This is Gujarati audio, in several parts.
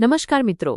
નમસ્કાર મિત્રો.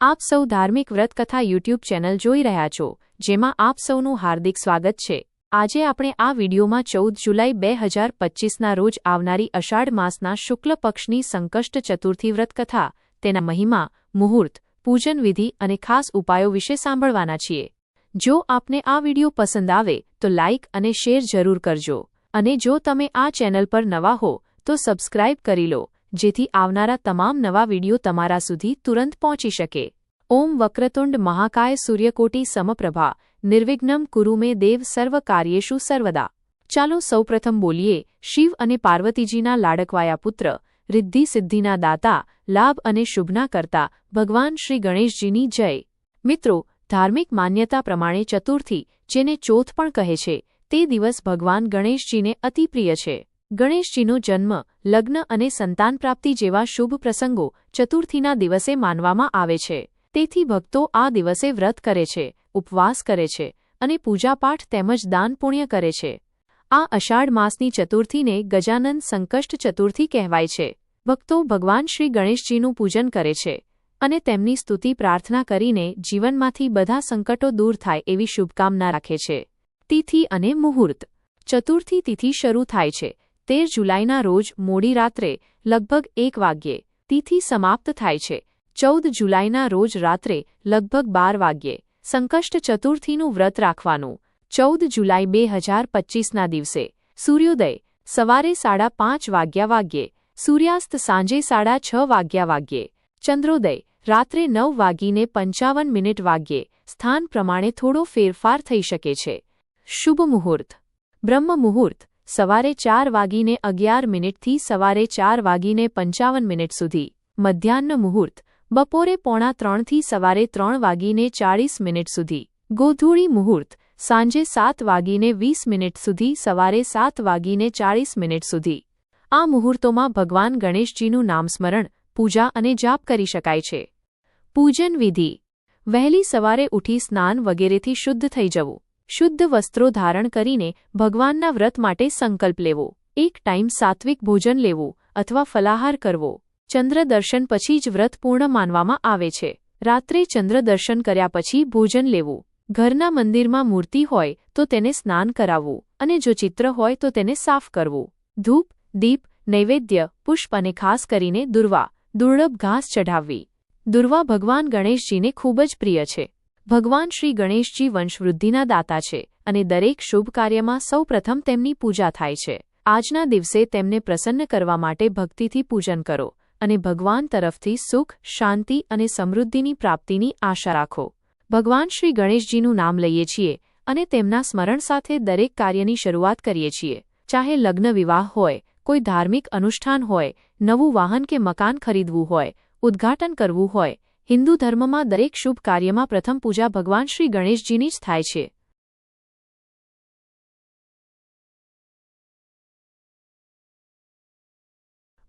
આપ સૌ ધાર્મિક વ્રતકથા યુટ્યુબ ચેનલ જોઈ રહ્યા છો, જેમાં આપ સૌનું હાર્દિક સ્વાગત છે. આજે આપણે આ વિડીયોમાં ચૌદ જુલાઈ બે હજાર પચ્ચીસના રોજ આવનારી અષાઢ માસના શુક્લ પક્ષની સંકષ્ટ ચતુર્થી વ્રતકથા તેના મહિમા, મુહૂર્ત, પૂજન વિધિ અને ખાસ ઉપાયો વિશે સાંભળવાના છીએ. જો આપને આ વીડિયો પસંદ આવે, તો લાઇક અને શેર જરૂર કરજો. અને જો તમે આ ચેનલ પર નવા હો, તો સબસ્ક્રાઇબ કરી લો. જેથી આવનારા તમામ નવા વીડિયો તમારા સુધી તુરંત પહોંચી શકે. ઓમ વક્રતુંડ મહાકાય સૂર્યકોટી સમપ્રભા. નિર્વિઘ્નમ કુરુમે દેવ સર્વ કાર્યેશુ સર્વદા. ચાલો સૌપ્રથમ બોલીએ. શિવ અને પાર્વતીજીના લાડકવાયા પુત્ર, રિદ્ધિ સિદ્ધિના દાતા, લાભ અને શુભના કરતા, ભગવાન શ્રી ગણેશજીની જય. મિત્રો, ધાર્મિક માન્યતા પ્રમાણે ચતુર્થી, જેને ચોથ પણ કહે છે, તે દિવસ ભગવાન ગણેશજીને અતિપ્રિય છે. ગણેશજીનો જન્મ, લગ્ન અને સંતાન પ્રાપ્તિ જેવા શુભ પ્રસંગો ચતુર્થીના દિવસે માનવામાં આવે છે. તેથી ભક્તો આ દિવસે વ્રત કરે છે, ઉપવાસ કરે છે અને પૂજાપાઠ તેમજ દાન પુણ્ય કરે છે. આ અષાઢ માસની ચતુર્થીને ગજાનંદ સંકષ્ટ ચતુર્થી કહેવાય છે. ભક્તો ભગવાન શ્રી ગણેશજીનું પૂજન કરે છે અને તેમની સ્તુતિ પ્રાર્થના કરીને જીવનમાંથી બધા સંકટો દૂર થાય એવી શુભકામના રાખે છે. તિથિ અને મુહૂર્ત. ચતુર્થી તિથિ શરૂ થાય છે તેર જુલાઈના રોજ મોડી રાત્રે લગભગ એક વાગ્યે તિથિ સમાપ્ત થાય છે. ચૌદ જુલાઈના રોજ રાત્રે લગભગ બાર વાગ્યે સંકષ્ટ ચતુર્થીનું વ્રત રાખવાનું. ચૌદ જુલાઈ બે હજાર પચ્ચીસના દિવસે સૂર્યોદય સવારે સાડા પાંચ વાગ્યા વાગ્યે, સૂર્યાસ્ત સાંજે સાડા છ વાગ્યા વાગ્યે, ચંદ્રોદય રાત્રે નવ વાગીને પંચાવન મિનિટ વાગ્યે સ્થાન પ્રમાણે થોડો ફેરફાર થઈ શકે છે. શુભ મુહૂર્ત. બ્રહ્મ મુહૂર્ત. સવારે ચાર વાગીને અગિયાર મિનિટથી સવારે ચાર વાગીને પંચાવન મિનિટ સુધી. મધ્યાહ્ન મુહૂર્ત, બપોરે પોણા ત્રણથી સવારે ત્રણ વાગીને ચાળીસ મિનિટ સુધી. ગોધૂળી મુહૂર્ત, સાંજે સાત વાગીને વીસ મિનિટ સુધી, સવારે સાત વાગીને ચાળીસ મિનિટ સુધી. આ મુહૂર્તોમાં ભગવાન ગણેશજીનું નામસ્મરણ, પૂજા અને જાપ કરી શકાય છે. પૂજન વિધિ. વહેલી સવારે ઉઠી સ્નાન વગેરેથી શુદ્ધ થઈ જવું. શુદ્ધ વસ્ત્રો ધારણ કરીને ભગવાનના વ્રત માટે સંકલ્પ લેવો. એક ટાઈમ સાત્વિક ભોજન લેવું અથવા ફલાહાર કરવો. ચંદ્ર દર્શન પછી જ વ્રત પૂર્ણ માનવામાં આવે છે. રાત્રે ચંદ્ર દર્શન કર્યા પછી ભોજન લેવું. ઘરના મંદિરમાં મૂર્તિ હોય તો તેને સ્નાન કરાવવું અને જો ચિત્ર હોય તો તેને સાફ કરવું. ધૂપ, દીપ, નૈવેદ્ય, પુષ્પ અને ખાસ કરીને દુર્વા, દુર્લભ ઘાસ ચઢાવવી. દુર્વા ભગવાન ગણેશજીને ખૂબ જ પ્રિય છે. ભગવાન શ્રી ગણેશજી વંશવૃદ્ધિના દાતા છે અને દરેક શુભ કાર્યમાં સૌપ્રથમ તેમની પૂજા થાય છે. આજના દિવસે તેમને પ્રસન્ન કરવા માટે ભક્તિથી પૂજન કરો અને ભગવાન તરફથી સુખ, શાંતિ અને સમૃદ્ધિની પ્રાપ્તિની આશા રાખો. ભગવાન શ્રી ગણેશજીનું નામ લઈએ છીએ અને તેમના સ્મરણ સાથે દરેક કાર્યની શરૂઆત કરીએ છીએ. ચાહે લગ્ન વિવાહ હોય, કોઈ ધાર્મિક અનુષ્ઠાન હોય, નવું વાહન કે મકાન ખરીદવું હોય, ઉદ્ઘાટન કરવું હોય હિન્દુ ધર્મમાં દરેક શુભ કાર્યમાં પ્રથમ પૂજા ભગવાન શ્રી ગણેશજીની જ થાય છે.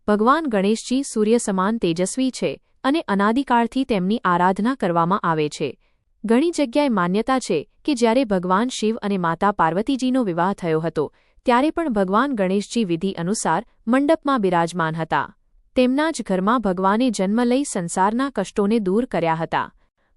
ભગવાન ગણેશજી સૂર્ય સમાન તેજસ્વી છે અને અનાદિકાળથી તેમની આરાધના કરવામાં આવે છે. ઘણી જગ્યાએ માન્યતા છે કે જ્યારે ભગવાન શિવ અને માતા પાર્વતીજીનો વિવાહ થયો હતો, ત્યારે પણ ભગવાન ગણેશજી વિધિ અનુસાર મંડપમાં બિરાજમાન હતા. તેમના જ ઘરમાં ભગવાને જન્મ લઈ સંસારના કષ્ટોને દૂર કર્યા હતા.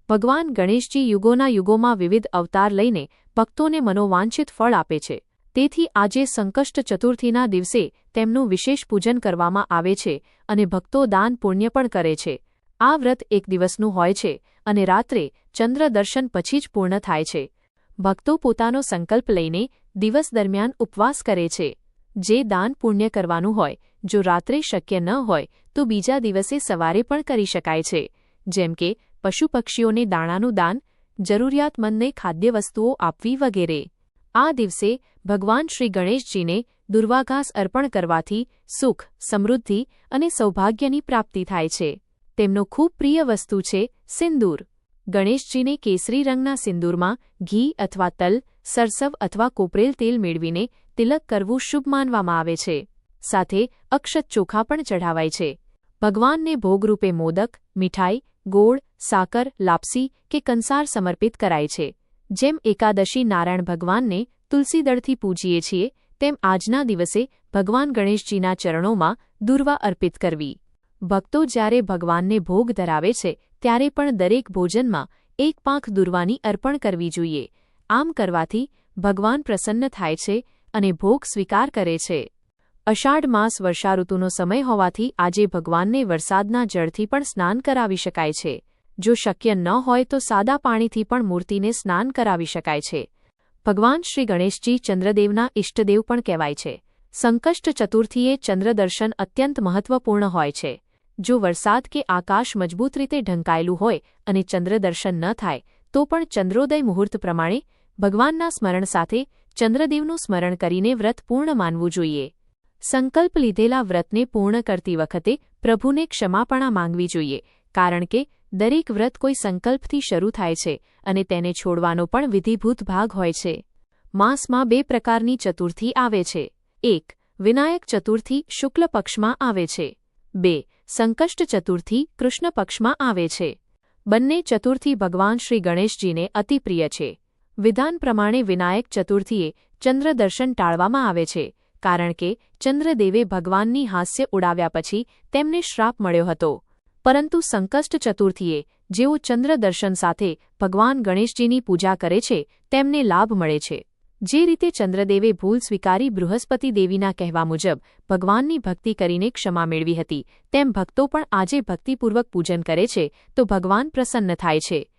ભગવાન ગણેશજી યુગોના યુગોમાં વિવિધ અવતાર લઈને ભક્તોને મનોવાંછિત ફળ આપે છે. તેથી આજે સંકષ્ટ ચતુર્થીના દિવસે તેમનું વિશેષ પૂજન કરવામાં આવે છે અને ભક્તો દાન પુણ્ય પણ કરે છે. આ વ્રત એક દિવસનું હોય છે અને રાત્રે ચંદ્ર દર્શન પછી જ પૂર્ણ થાય છે. ભક્તો પોતાનો સંકલ્પ લઈને દિવસ દરમિયાન ઉપવાસ કરે છે. જે દાન પુણ્ય કરવાનું હોય જો રાત્રે શક્ય ન હોય, તો બીજા દિવસે સવારે પણ કરી શકાય છે. જેમ કે પશુ પક્ષીઓને દાણાનું દાન, જરૂરિયાતમંદને ખાદ્ય વસ્તુઓ આપવી વગેરે. આ દિવસે ભગવાન શ્રી ગણેશજીને દુર્વાઘાસ અર્પણ કરવાથી સુખ, સમૃદ્ધિ અને સૌભાગ્યની પ્રાપ્તિ થાય છે. તેમનો ખૂબ પ્રિય વસ્તુ છે સિંદૂર. ગણેશજીને કેસરી રંગના સિંદૂરમાં ઘી અથવા તલ, સરસવ અથવા કોપરેલ તેલ મેળવીને તિલક કરવું શુભ માનવામાં આવે છે. સાથે અક્ષત ચોખા પણ ચઢાવાય છે. ભગવાનને ભોગરૂપે મોદક, મીઠાઈ, ગોળ, સાકર, લાપસી કે કંસાર સમર્પિત કરાય છે. જેમ એકાદશી નારાયણ ભગવાનને તુલસીદળથી પૂજીએ છીએ, તેમ આજના દિવસે ભગવાન ગણેશજીના ચરણોમાં દુર્વા અર્પિત કરવી. ભક્તો જ્યારે ભગવાનને ભોગ ધરાવે છે, ત્યારે પણ દરેક ભોજનમાં એક પાંખ દુર્વાની અર્પણ કરવી જોઈએ. આમ કરવાથી ભગવાન પ્રસન્ન થાય છે અને ભોગ સ્વીકાર કરે છે. અષાઢ માસ વર્ષાઋતુનો સમય હોવાથી આજે ભગવાનને વરસાદના જળથી પણ સ્નાન કરાવી શકાય છે. જો શક્ય ન હોય તો સાદા પાણીથી પણ મૂર્તિને સ્નાન કરાવી શકાય છે. ભગવાન શ્રી ગણેશજી ચંદ્રદેવના ઇષ્ટદેવ પણ કહેવાય છે. સંકષ્ટ ચતુર્થીએ ચંદ્રદર્શન અત્યંત મહત્વપૂર્ણ હોય છે. જો વરસાદ કે આકાશ મજબૂત રીતે ઢંકાયેલું હોય અને ચંદ્રદર્શન ન થાય, તો પણ ચંદ્રોદય મુહૂર્ત પ્રમાણે ભગવાનના સ્મરણ સાથે ચંદ્રદેવનું સ્મરણ કરીને વ્રત પૂર્ણ માનવું જોઈએ. સંકલ્પ લીધેલા વ્રતને પૂર્ણ કરતી વખતે પ્રભુને ક્ષમાપણા માંગવી જોઈએ, કારણ કે દરેક વ્રત કોઈ સંકલ્પથી શરૂ થાય છે અને તેને છોડવાનો પણ વિધિભૂત ભાગ હોય છે. માસમાં બે પ્રકારની ચતુર્થી આવે છે. એક, વિનાયક ચતુર્થી શુક્લ પક્ષમાં આવે છે. બે, સંકષ્ટ ચતુર્થી કૃષ્ણ પક્ષમાં આવે છે. બંને ચતુર્થી ભગવાન શ્રી ગણેશજીને અતિપ્રિય છે. વિધાન પ્રમાણે વિનાયક ચતુર્થીએ ચંદ્રદર્શન ટાળવામાં આવે છે. કારણ કે ચંદ્રદેવે ભગવાનની હાસ્ય ઉડાવ્યા પછી તેમને શ્રાપ મળ્યો હતો. પરંતુ સંકષ્ટ ચતુર્થીએ જેઓ ચંદ્રદર્શન સાથે ભગવાન ગણેશજીની પૂજા કરે છે, તેમને લાભ મળે છે. જે રીતે ચંદ્રદેવે ભૂલ સ્વીકારી બૃહસ્પતિ દેવીના કહેવા મુજબ ભગવાનની ભક્તિ કરીને ક્ષમા મેળવી હતી, તેમ ભક્તો પણ આજે ભક્તિપૂર્વક પૂજન કરે છે, તો ભગવાન પ્રસન્ન થાય છે.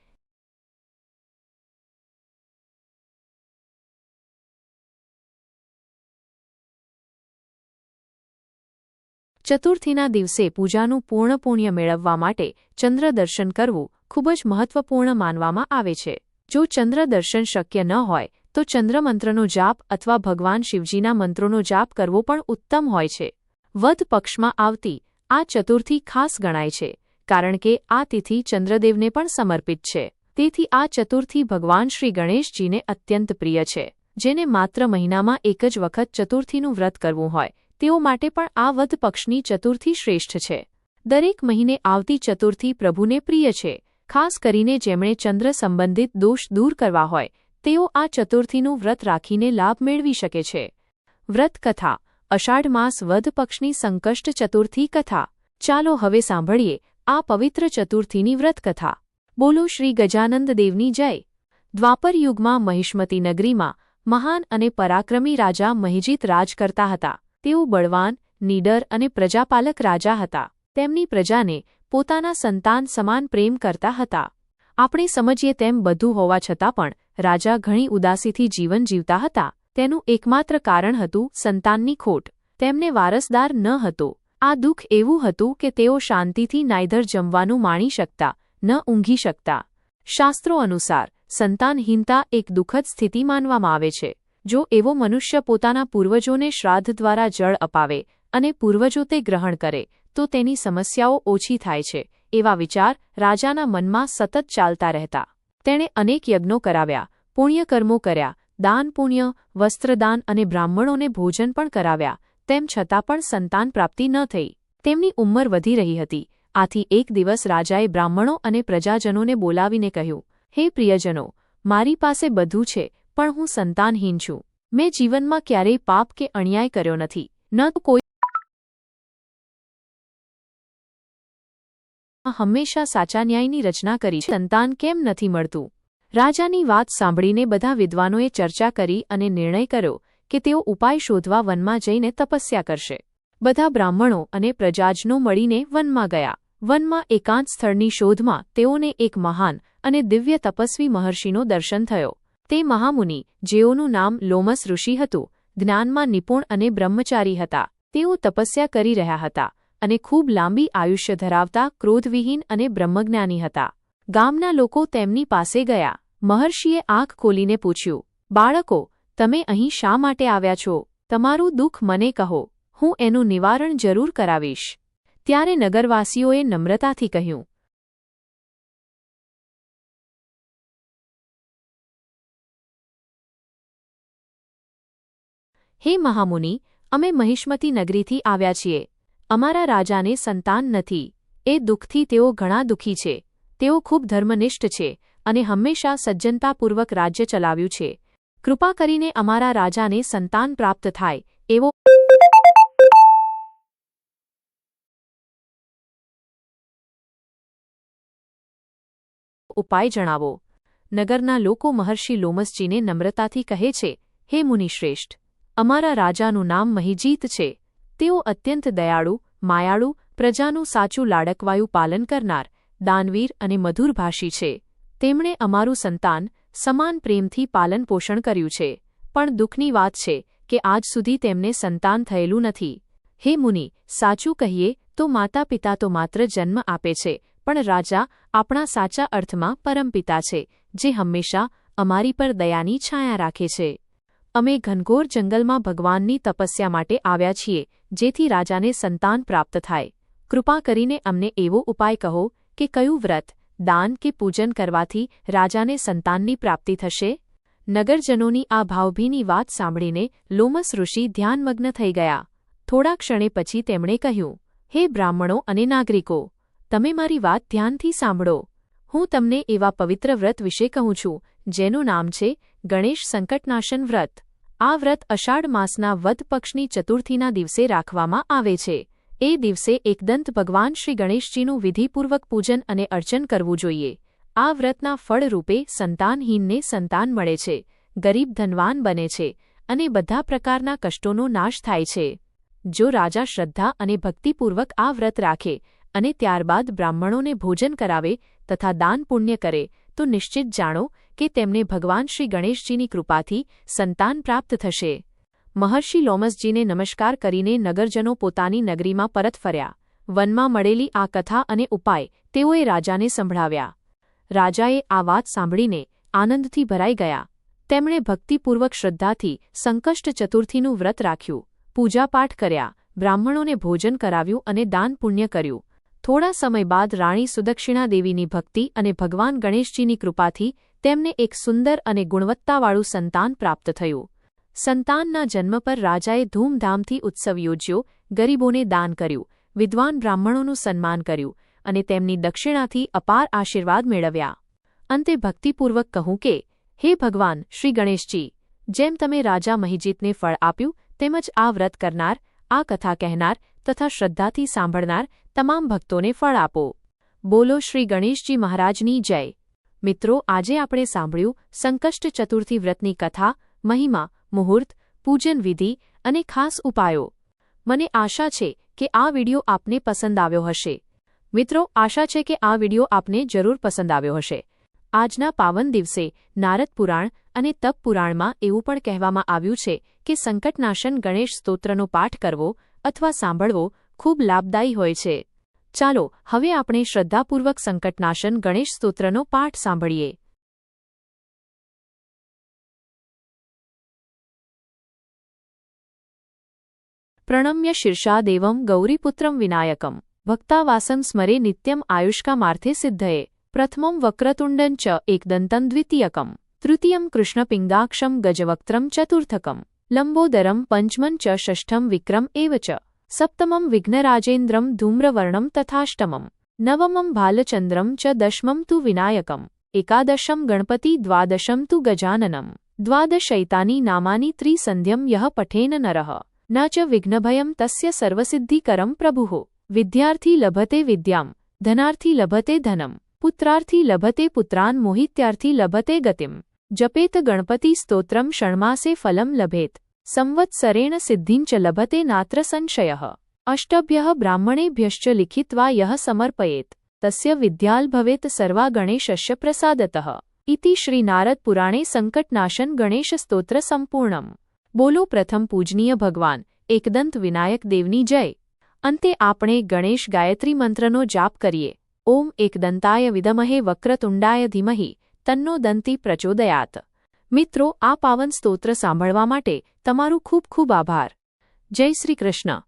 ચતુર્થીના દિવસે પૂજાનું પૂર્ણ પુણ્ય મેળવવા માટે ચંદ્ર દર્શન કરવું ખૂબ જ મહત્વપૂર્ણ માનવામાં આવે છે. જો ચંદ્ર દર્શન શક્ય ન હોય, તો ચંદ્રમંત્રનો જાપ અથવા ભગવાન શિવજીના મંત્રોનો જાપ કરવો પણ ઉત્તમ હોય છે. વધ પક્ષમાં આવતી આ ચતુર્થી ખાસ ગણાય છે, કારણ કે આ તિથિ ચંદ્રદેવને પણ સમર્પિત છે. તેથી આ ચતુર્થી ભગવાન શ્રી ગણેશજીને અત્યંત પ્રિય છે, જેને માત્ર મહિનામાં એક જ વખત ચતુર્થીનું વ્રત કરવું હોય તેઓ માટે પણ આ વધ પક્ષની ચતુર્થી શ્રેષ્ઠ છે. દરેક મહિને આવતી ચતુર્થી પ્રભુને પ્રિય છે. ખાસ કરીને જેમણે ચંદ્ર સંબંધિત દોષ દૂર કરવા હોય, તેઓ આ ચતુર્થીનું વ્રત રાખીને લાભ મેળવી શકે છે. વ્રત કથા, અષાઢ માસ વધ પક્ષની સંકષ્ટ ચતુર્થી કથા. ચાલો હવે સાંભળીએ આ પવિત્ર ચતુર્થીની વ્રત કથા. બોલો શ્રી ગજાનંદ દેવની જય. દ્વાપર યુગમાં મહિષ્મતી નગરીમાં મહાન અને પરાક્રમી રાજા મહિજીત રાજ કરતા હતા. તેઓ બળવાન, નીડર અને પ્રજાપાલક રાજા હતા. તેમની પ્રજાને પોતાના સંતાન સમાન પ્રેમ કરતા હતા. આપણે સમજીએ તેમ બધું હોવા છતાં પણ રાજા ઘણી ઉદાસીથી જીવન જીવતા હતા. તેનું એકમાત્ર કારણ હતું સંતાનની ખોટ. તેમને વારસદાર ન હતો. આ દુઃખ એવું હતું કે તેઓ શાંતિથી નાયધર જમવાનું માણી શકતા, ન ઊંઘી શકતા. શાસ્ત્રો અનુસાર સંતાનહીનતા એક દુઃખદ સ્થિતિ માનવામાં આવે છે. જો એવો મનુષ્ય પોતાના પૂર્વજોને શ્રાદ્ધ દ્વારા જળ અપાવે અને પૂર્વજો તે ગ્રહણ કરે, તો તેની સમસ્યાઓ ઓછી થાય છે, એવા વિચાર રાજાના મનમાં સતત ચાલતા રહેતા. તેણે અનેક યજ્ઞો કરાવ્યા, પુણ્યકર્મો કર્યા, દાન પુણ્ય, વસ્ત્રદાન અને બ્રાહ્મણોને ભોજન પણ કરાવ્યા, તેમ છતાં પણ સંતાન પ્રાપ્તિ ન થઈ. તેમની ઉંમર વધી રહી હતી. આથી એક દિવસ રાજાએ બ્રાહ્મણો અને પ્રજાજનોને બોલાવીને કહ્યું, હે પ્રિયજનો, મારી પાસે બધું છે પણ હું સંતાનહીન છું. મેં જીવનમાં ક્યારેય પાપ કે અન્યાય કર્યો નથી. ન તો કોઈ હંમેશા સાચા ન્યાયની રચના કરી સંતાન કેમ નથી મળતું? રાજાની વાત સાંભળીને બધા વિદ્વાનોએ ચર્ચા કરી અને નિર્ણય કર્યો કે તેઓ ઉપાય શોધવા વનમાં જઈને તપસ્યા કરશે. બધા બ્રાહ્મણો અને પ્રજાજનો મળીને વનમાં ગયા. વનમાં એકાંત સ્થળની શોધમાં તેઓને એક મહાન અને દિવ્ય તપસ્વી મહર્ષિનો દર્શન થયો. તે મહામુનિ, જેઓનું નામ લોમસ ઋષિ હતું, જ્ઞાનમાં નિપુણ અને બ્રહ્મચારી હતા. તેઓ તપસ્યા કરી રહ્યા હતા અને ખૂબ લાંબી આયુષ્ય ધરાવતા ક્રોધવિહીન અને બ્રહ્મજ્ઞાની હતા. ગામના લોકો તેમની પાસે ગયા. મહર્ષિએ આંખ ખોલીને પૂછ્યું, બાળકો, તમે અહીં શા માટે આવ્યા છો? તમારું દુઃખ મને કહો. હું એનું નિવારણ જરૂર કરાવીશ. ત્યારે નગરવાસીઓએ નમ્રતાથી કહ્યું હે મહામુનિ, અમે મહિષ્મતી નગરીથી આવ્યા છીએ. અમારા રાજાને સંતાન નથી. એ દુઃખથી તેઓ ઘણા દુઃખી છે. તેઓ ખૂબ ધર્મનિષ્ઠ છે અને હંમેશા સજ્જનતાપૂર્વક રાજ્ય ચલાવ્યું છે. કૃપા કરીને અમારા રાજાને સંતાન પ્રાપ્ત થાય, એવો ઉપાય જણાવો. નગરના લોકો મહર્ષિ લોમસજીને નમ્રતાથી કહે છે, હે મુનિશ્રેષ્ઠ અમારા રાજાનું નામ મહિજીત છે. તેઓ અત્યંત દયાળુ, માયાળુ, પ્રજાનું સાચું લાડકવાયું પાલન કરનાર, દાનવીર અને મધુરભાષી છે. તેમણે અમારું સંતાન સમાન પ્રેમથી પાલન પોષણ કર્યું છે. પણ દુઃખની વાત છે કે આજ સુધી તેમને સંતાન થયેલું નથી. હે મુનિ, સાચું કહીએ તો માતા પિતા તો માત્ર જન્મ આપે છે, પણ રાજા આપણા સાચા અર્થમાં પરમપિતા છે, જે હંમેશા અમારી પર દયાની છાયા રાખે છે. અમે ઘનઘોર જંગલમાં ભગવાનની તપસ્યા માટે આવ્યા છીએ, જેથી રાજાને સંતાન પ્રાપ્ત થાય. કૃપા કરીને અમને એવો ઉપાય કહો કે કયું વ્રત, દાન કે પૂજન કરવાથી રાજાને સંતાનની પ્રાપ્તિ થશે? નગરજનોની આ ભાવભીની વાત સાંભળીને લોમસ ઋષિ ધ્યાનમગ્ન થઈ ગયા. થોડા ક્ષણે પછી તેમણે કહ્યું, હે બ્રાહ્મણો અને નાગરિકો, તમે મારી વાત ધ્યાનથી સાંભળો. હું તમને એવા પવિત્ર વ્રત વિશે કહું છું જેનું નામ છે ગણેશ સંકટનાશન વ્રત. આ વ્રત અષાઢ માસના વદ પક્ષની ચતુર્થીના દિવસે રાખવામાં આવે છે. એ દિવસે એકદંત ભગવાન શ્રી ગણેશજીનું વિધિપૂર્વક પૂજન અને અર્ચન કરવું જોઈએ. આ વ્રતના ફળરૂપે સંતાનહીનને સંતાન મળે છે, ગરીબ ધનવાન બને છે અને બધા પ્રકારના કષ્ટોનો નાશ થાય છે. જો રાજા શ્રદ્ધા અને ભક્તિપૂર્વક આ વ્રત રાખે અને ત્યારબાદ બ્રાહ્મણોને ભોજન કરાવે તથા દાન પુણ્ય કરે તો નિશ્ચિત જાણો કે તેમને ભગવાન શ્રી ગણેશજીની કૃપાથી સંતાન પ્રાપ્ત થશે. મહર્ષિ લોમસજીને નમસ્કાર કરીને નગરજનો પોતાની નગરીમાં પરત ફર્યા. વનમાં મળેલી આ કથા અને ઉપાય તેઓએ રાજાને સંભળાવ્યા. રાજાએ આ વાત સાંભળીને આનંદથી ભરાઈ ગયા. તેમણે ભક્તિપૂર્વક શ્રદ્ધાથી સંકષ્ટ ચતુર્થીનું વ્રત રાખ્યું, પૂજાપાઠ કર્યા, બ્રાહ્મણોને ભોજન કરાવ્યું અને દાન પુણ્ય કર્યું. થોડા સમય બાદ રાણી સુદક્ષિણા દેવીની ભક્તિ અને ભગવાન ગણેશજીની કૃપાથી તેમને એક સુંદર અને ગુણવત્તાવાળું સંતાન પ્રાપ્ત થયું. સંતાનના જન્મ પર રાજાએ ધૂમધામથી ઉત્સવ યોજ્યો, ગરીબોને દાન કર્યું, વિદ્વાન બ્રાહ્મણોનું સન્માન કર્યું અને તેમની દક્ષિણાથી અપાર આશીર્વાદ મેળવ્યા. અંતે ભક્તિપૂર્વક કહું કે, હે ભગવાન, શ્રી ગણેશજી, જેમ તમે રાજા મહિજીતને ફળ આપ્યું તેમજ આ વ્રત કરનાર, આ કથા કહેનાર તથા શ્રદ્ધાથી સાંભળનાર તમામ ભક્તોને ફળ આપો. બોલો શ્રી ગણેશજી મહારાજની જય. મિત્રો, આજે આપણે સાંભળ્યું સંકષ્ટ ચતુર્થી વ્રતની કથા, મહિમા, મુહૂર્ત, પૂજન વિધિ અને ખાસ ઉપાયો. મને આશા છે કે આ વિડિયો આપને પસંદ આવ્યો હશે. મિત્રો, આશા છે કે આ વિડિયો આપને જરૂર પસંદ આવ્યો હશે. આજના પાવન દિવસે નારદ પુરાણ અને તપ પુરાણમાં એવું પણ કહેવામાં આવ્યું છે કે સંકટનાશન ગણેશ સ્તોત્રનો પાઠ કરવો અથવા સાંભળવો ખૂબ લાભદાયી હોય છે. ચાલો, હવે આપણે શ્રદ્ધાપૂર્વક સંકટનાશન ગણેશ સ્તોત્રનો પાઠ સાંભળીએ. પ્રણમ્ય શીર્ષાદેવમ ગૌરીપુત્રમ વિનાયકમ. ભક્તાવાસમ સ્મરે નિત્યમ આયુષ્કામાર્થે સિદ્ધયે. પ્રથમમ વક્રતુંડન ચ એકદંતમ દ્વિતીયકમ. તૃતીયમ કૃષ્ણપિંગાક્ષમ ગજવક્ત્રમ ચતુર્થકમ. લંબોદરમ પંચમં ચ ષષ્ઠમ વિક્રમ એવ ચ સપ્તમમ વિઘ્નરાજેન્દ્રમ ધૂમ્રવર્ણમ તથાષ્ટમમ નવમમ ભાલચંદ્રમ ચ દશમમ તુ વિનાયકમ એકાદશમ ગણપતિ દ્વાદશમ તુ ગજાનનમ દ્વાદશૈતાની નામાની ત્રિસંધ્યમ યહ પઠેન નરહ ન ચ વિઘ્નભયમ તસ્ય સર્વસિદ્ધિકરમ પ્રભુઃ વિદ્યાર્થી લભતે વિદ્યામ ધનાર્થી લભતે ધનમ પુત્રાર્થી લભતે પુત્રાન મોહિત્યાર્થી લભતે ગતિમ જપેત ગણપતિ સ્તોત્રમ ષણમાસે ફલમ લભેત. સંવત્સરેણ સિદ્ધિંચ લભતે નાત્ર સંશય. અષ્ટભ્ય બ્રાહ્મણેભ્યશ્ચ લિખિત્વા યહ સમર્પયેત. તસ્ય વિદ્યાલ ભવેત સર્વા ગણેશસ્ય પ્રસાદત. ઇતિ શ્રી નારદ પુરાણે સંકટનાશન ગણેશ સ્તોત્ર સંપૂર્ણમ. બોલો પ્રથમ પૂજનીય ભગવાન, એકદંત વિનાયક દેવની જય. અંતે આપણે ગણેશ ગાયત્રી મંત્રનો જાપ કરીએ. ઓમ એકદંતાય વિદમહે વક્રતુંડાય ધીમહી. તન્નો દંતી પ્રચોદયાત. મિત્રો, આ પાવન સ્તોત્ર સાંભળવા માટે તમારું ખૂબ ખૂબ આભાર. જય શ્રી કૃષ્ણ.